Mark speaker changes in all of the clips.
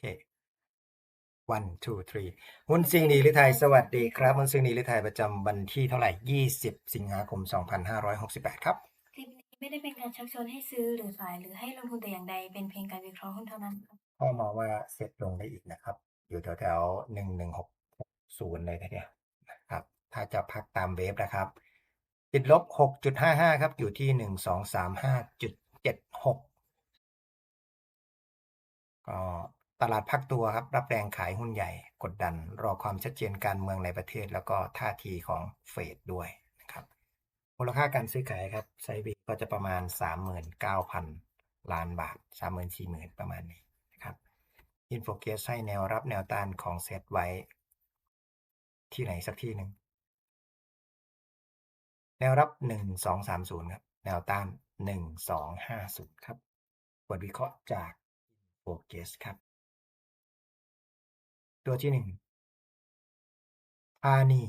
Speaker 1: เค one two three หุ้นซิงหนีหรือไทย สวัสดีครับหุ้นซิงหนีหรือไทยประจำวันที่เท่าไหร่ 20 สิงหาคม 2568 ครับ
Speaker 2: คลิปนี้ไม่ได้เป็นการชักชวนให้ซื้อหรือขายหรือให้ลงทุนแต่อย่างใด เป็นเพียงการวิเคราะห์หุ้นเท่านั้นครับ
Speaker 1: พ่อมองว่าเซ็ตลงได้อีกนะครับ อยู่แถวแถวหนึ่งหนึ่งหกศูนย์เลยทีเดียวนะครับ ถ้าจะพักตามเวฟนะครับ ติดลบหกจุดห้าห้าครับ อยู่ที่หนึ่งสองสามห้าจุดเจ็ดหกก็ ตลาดพักตัวครับรับแรงขายหุ้นใหญ่ กดดันรอความชัดเจนการเมืองในประเทศ แล้วก็ท่าทีของเฟดด้วยนะครับมูลค่าการซื้อขายครับไซบีก็จะประมาณสามหมื่นเก้าพันล้านบาทสามหมื่นสี่หมื่นประมาณนี้นะครับอินโฟเกสให้แนวรับแนวต้านของเซตไว้ ที่ไหนสักที่หนึ่งแนวรับหนึ่งสองสามศูนครับ แนวต้านหนึ่งสองห้าศูนครับบทวิเคราะห์จากอินโฟเกสครับ ตัวที่หนึ่งธานี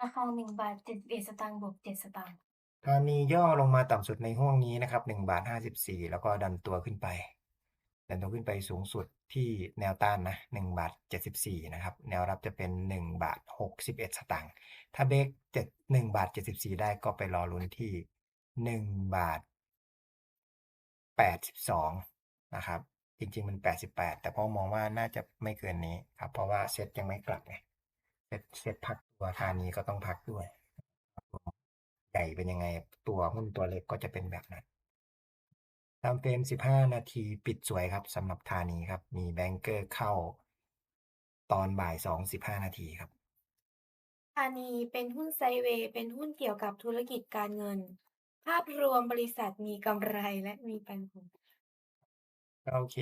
Speaker 2: ราคาหนึ่งบาทเจ็ดสิบเอ็ดสตางค์บวกเจ็ดสตางค์
Speaker 1: ธานีย่อลงมาต่ำสุดในห้วงนี้นะครับหนึ่งบาทห้าสิบสี่แล้วก็ดันตัวขึ้นไป ดันตัวขึ้นไปสูงสุดที่แนวต้านนะหนึ่งบาทเจ็ดสิบสี่นะครับ แนวรับจะเป็นหนึ่งบาทหกสิบเอ็ดสตางค์ถ้าเบรกเจ็ดหนึ่งบาทเจ็ดสิบสี่ได้ก็ไปรอลุ้นที่หนึ่งบาทแปดสิบสองนะครับ ริง ๆ มันแปดสิบแต่พ่อมองว่าน่าจะไม่เกินนี้ครับ เพราะว่าเซ็ตยังไม่กลับไงเซ็ตเซ็ตพักตัวทานี้ก็ต้องพักด้วย ใหญ่เป็นยังไงตัวหุ้นตัวเล็กก็จะเป็นแบบนั้นตามเฟรม15 นาทีปิดสวยครับสำหรับธานีครับ มีแบงเกอร์เข้า ตอนบ่าย 2 15 นาทีครับ
Speaker 2: ธานีเป็นหุ้นไซเวย์เป็นหุ้นเกี่ยวกับธุรกิจการเงิน ภาพรวมบริษัทมีกำไรและมีปันผล
Speaker 1: โอเค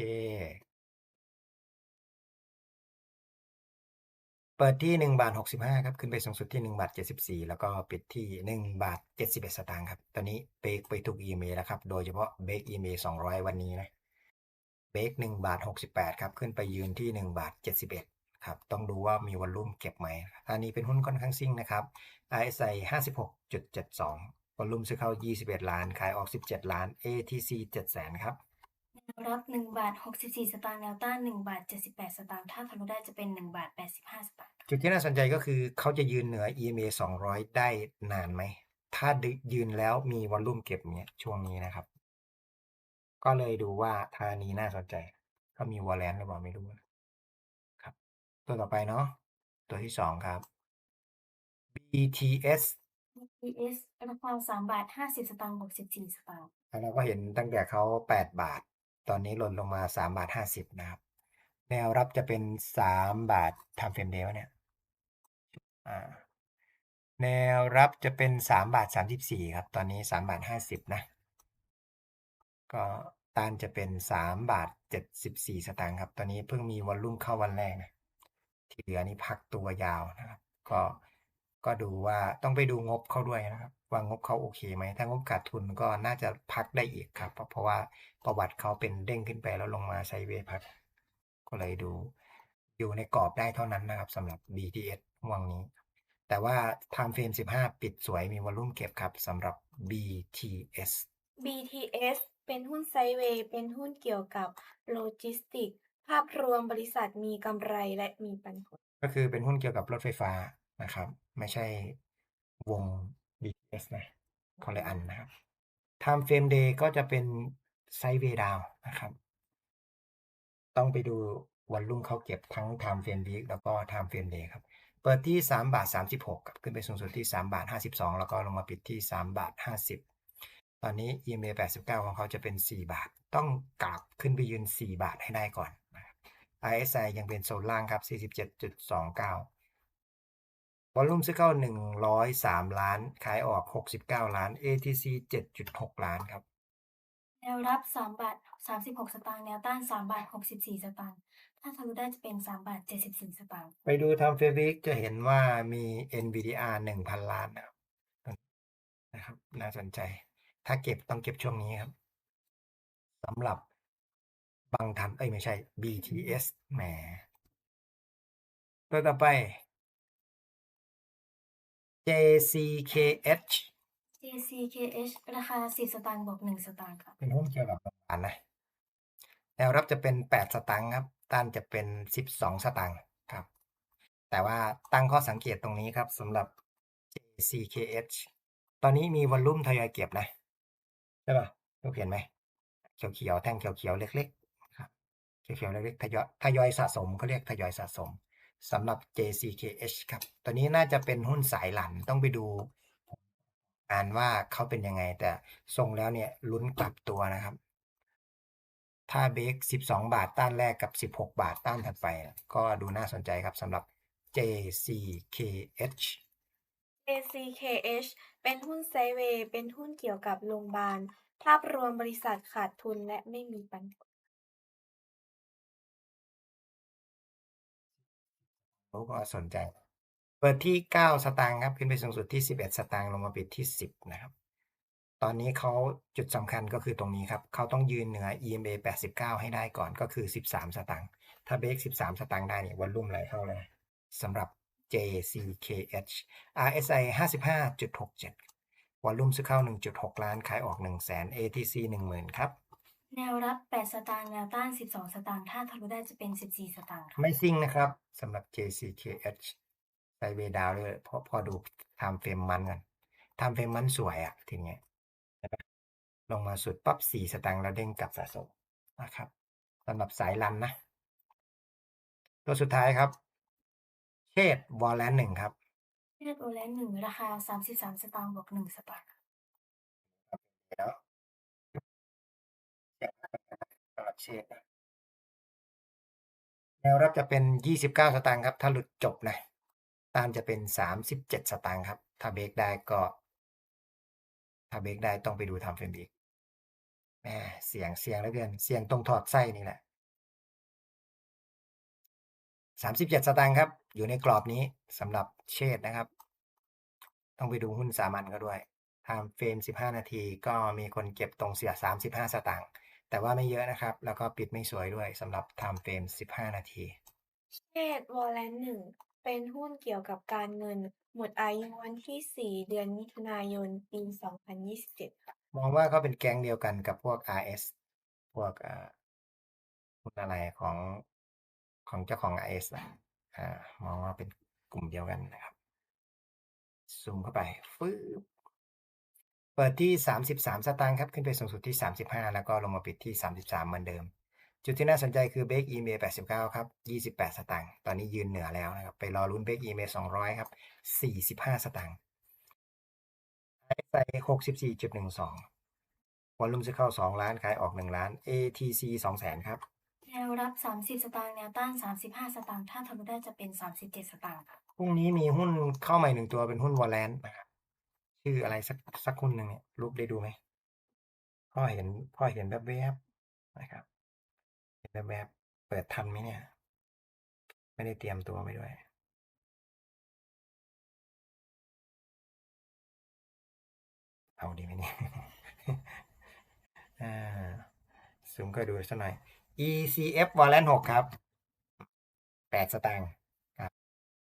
Speaker 1: เปิดที่ 1 บาท 65 ครับ ขึ้นไปสูงสุดที่ 1 บาท 74 แล้วก็ปิดที่ 1 บาท 71 สตางค์ครับ ตอนนี้เบรกไปทุก EMA แล้วครับ โดยเฉพาะเบรก EMA 200 วันนี้นะ เบรก1บาท 68 ครับ ขึ้นไปยืนที่ 1 บาท 71 ครับ ต้องดูว่ามีวอลลุ่มเก็บไหมอันนี้เป็นหุ้นค่อนข้างซิ่งนะครับ RSI 56.72 วอลลุ่มซื้อเข้า 21 ล้าน ขายออก 17 ล้าน ATC 7แสนครับ
Speaker 2: แนวรับหนึ่งบาทหกสิบสี่สตางค์แนวต้านหนึ่งบาทเจ็ดสิบแปดสตางค์ถ้าทะลุได้จะเป็นหนึ่งบาทแปดสิบห้าสตางค์
Speaker 1: จุดที่น่าสนใจก็คือเขาจะยืนเหนือ EMA 200 ได้นานไหม ถ้ายืนแล้วมีวอลลุ่มเก็บเนี่ยช่วงนี้นะครับ ก็เลยดูว่าทานี้น่าสนใจเขามีวอลเลนหรือเปล่าไม่รู้นะครับ ตัวต่อไปเนาะตัวที่สองครับ BTS
Speaker 2: BTS ราคาสามบาทห้าสิบสตางค์บวกสิบสี่สตางค์
Speaker 1: เราก็เห็นตั้งแต่เขา8บาท ตอนนี้หล่นลงมา3บาท50นะครับ แนวรับจะเป็น3บาททำเฟรมเดย์วะเนี่ยแนวรับจะเป็น3บาท34ครับ ตอนนี้3บาท50นะ ก็ต้านจะเป็น3บาท74สตางค์ครับ ตอนนี้เพิ่งมีวอลลุ่มเข้าวันแรกนะที่เหลือนี่พักตัวยาวนะครับ ก็ก็ดูว่าต้องไปดูงบเขาด้วยนะครับ ว่างบเขาโอเคไหม ถ้างบขาดทุนก็น่าจะพักได้อีกครับ เพราะเพราะว่าประวัติเขาเป็นเด้งขึ้นไปแล้วลงมาไซด์เวย์พัก ก็เลยดู อยู่ในกรอบได้เท่านั้นนะครับสำหรับ BTS ห่วงนี้ แต่ว่า time frame 15 ปิดสวยมีวอลลุ่มเก็บครับสำหรับ BTS
Speaker 2: BTS เป็นหุ้นไซด์เวย์เป็นหุ้นเกี่ยวกับโลจิสติก ภาพรวมบริษัทมีกำไรและมีปันผล
Speaker 1: ก็คือเป็นหุ้นเกี่ยวกับรถไฟฟ้านะครับ ไม่ใช่วง BTS นะคนละอันนะครับ Time Frame Day ก็จะเป็นไซเวดาวนะครับ ต้องไปดูวอลลุ่มเขาเก็บทั้ง Time Frame Week แล้วก็ Time Frame Day ครับ เปิดที่ 3 บาท 36ครับขึ้นไปสูงสุดที่ 3 บาท 52 แล้วก็ลงมาปิดที่ 3 บาท 50 ตอนนี้ EMA 89 ของเขาจะเป็น 4 บาท ต้องกลับขึ้นไปยืน 4 บาทให้ได้ก่อนนะครับ RSI ยังเป็นโซนล่างครับ 47.29 วอลลุ่มซื้อเข้า 103 ล้าน ขายออก 69 ล้าน ATC 7.6 ล้านครับ
Speaker 2: แนวรับสามบาทสามสิบหกสตางค์แนวต้านสามบาทหกสิบสี่สตางค์ถ้าทะลุได้จะเป็นสามบาทเจ็ดสิบสี่สตางค์
Speaker 1: ไปดูทำเฟรวิกจะเห็นว่ามี NVDR 1,000 ล้านนะครับนะครับ น่าสนใจ ถ้าเก็บต้องเก็บช่วงนี้ครับสำหรับบางทันเอ้ยไม่ใช่ BTS แหมตัวต่อไป JCKH
Speaker 2: JCKH ราคาสิบสตางค์บวกหนึ่งสตางค์ครับ
Speaker 1: เป็นหุ้นเกี่ยวกับโรงพยาบาลนะแนวรับจะเป็นแปดสตางค์ครับ ต้านจะเป็นสิบสองสตางค์ครับ แต่ว่าตั้งข้อสังเกตตรงนี้ครับสำหรับ JCKH ตอนนี้มีวอลลุ่มทยอยเก็บนะใช่ป่ะทุกเห็นไหมเขียวๆแท่งเขียวๆเล็กๆครับเขียวๆเล็กๆทยอยทยอยสะสมเขาเรียกทยอยสะสม สำหรับ JCKH ครับ ตัวนี้น่าจะเป็นหุ้นสายหลันต้องไปดูอ่านว่าเขาเป็นยังไง แต่ทรงแล้วเนี่ยลุ้นกลับตัวนะครับ ถ้าเบรก12 บาทต้านแรกกับ 16 บาทต้านถัดไป ก็ดูน่าสนใจครับสำหรับ JCKH
Speaker 2: ACKH เป็นหุ้นไซเวย์เป็นหุ้นเกี่ยวกับโรงพยาบาล ภาพรวมบริษัทขาดทุนและไม่มีปันผล
Speaker 1: รู้ก็สนใจ เปิดที่ 9 สตางค์ครับขึ้นไปสูงสุดที่ 11 สตางค์ลงมาปิดที่ 10 นะครับ ตอนนี้เขาจุดสำคัญก็คือตรงนี้ครับเขาต้องยืนเหนือ EMA 89 ให้ได้ก่อนก็คือ 13 สตางค์ถ้าเบรก13 สตางค์ได้เนี่ยวอลลุ่มไหลเข้าเลยสำหรับ JCKH RSI 55.67วอลลุ่มซื้อเข้า 1.6 ล้านขายออก 1 0 0 0 0 0 ATC 10,000 ครับ
Speaker 3: แนวรับ 8 สตางค์ แนวต้าน 12 สตางค์ ถ้าทะลุได้จะเป็น 14 สตางค์ค่ะ
Speaker 1: ไม่ซิ่งนะครับสำหรับ JCKH ไซเวดาวเลยเพราะพอดูไทม์เฟรมมันกันไทม์เฟรมมันสวยอะทีเนี้ยเห็นปะลงมาสุดปั๊บสี่สตางค์แล้วเด้งกลับสะสมนะครับสำหรับสายรันนะ ตัวสุดท้ายครับ เชดวอลเลนหนึ่งครับ
Speaker 3: เลือดโอแลนด์1ราคา 33 สตางค์บวก1สตางค์ค่ะ
Speaker 1: แล้ว รับเชดนะแนวรับจะเป็นยี่สิบเก้าสตางค์ครับ ถ้าหลุดจบนะ ตานจะเป็นสามสิบเจ็ดสตางค์ครับ ถ้าเบรกได้ก็ ถ้าเบรกได้ต้องไปดูทำเฟรมอีกแหมเสียงเสียงแล้วเกิน เสียงตรงถอดไส้นี่แหละสามสิบเจ็ดสตางค์ครับ อยู่ในกรอบนี้สำหรับเชดนะครับ ต้องไปดูหุ้นสามัญก็ด้วยทม์เฟรมสิบห้านาทีก็มีคนเก็บตรงเสียสามสิบห้าสตางค์ แต่ว่าไม่เยอะนะครับ แล้วก็ปิดไม่สวยด้วยสำหรับไทม์เฟรมสิบห้านาที
Speaker 2: เชดวอลเลนหนึ่งเป็นหุ้นเกี่ยวกับการเงิน หมดอายุวันที่ 4 เดือนมิถุนายน ปี 2027ค่ะ
Speaker 1: มองว่าก็เป็นแก๊งเดียวกันกับพวก RS พวกเอ่อหุ้นอะไรของของเจ้าของ RS นะอ่ามองว่าเป็นกลุ่มเดียวกันนะครับ ซูมเข้าไป ฟืบ เปิดที่ 33 สตางค์ครับ ขึ้นไปสูงสุดที่ 35 แล้วก็ลงมาปิดที่ 33 เหมือนเดิม จุดที่น่าสนใจคือเบรก EMA 89 ครับ 28 สตางค์ตอนนี้ยืนเหนือแล้วนะครับ ไปรอลุ้นเบรก EMA 200 ครับ 45 สตางค์ RSI 64.12วอลลุ่มซื้อเข้า 2 ล้านขายออก 1 ล้าน ATC 2แสนครับ
Speaker 3: แนวรับ 30 สตางค์แนวต้าน 35 สตางค์ถ้าทะลุได้จะเป็น 37 สตางค์ค่ะ
Speaker 1: พรุ่งนี้มีหุ้นเข้าใหม่หนึ่งตัวเป็นหุ้นวอลเลนนะครับ ชื่ออะไรสักสักหุ้นหนึ่งเนี่ยรูปได้ดูไหมพ่อเห็นพ่อเห็นแบบแวบนะครับเห็นแบบแวบเปิดทันไหมเนี่ย ไม่ได้เตรียมตัวไปด้วยเอาดีไหมเนี่ยซูมก็ดูสักหน่อย ECF วอลเลนหกครับแปดสตางค์ครับ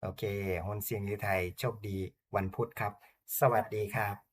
Speaker 1: โอเคหุ้นเสียงยูไทย โชคดีวันพุธครับ สวัสดีครับ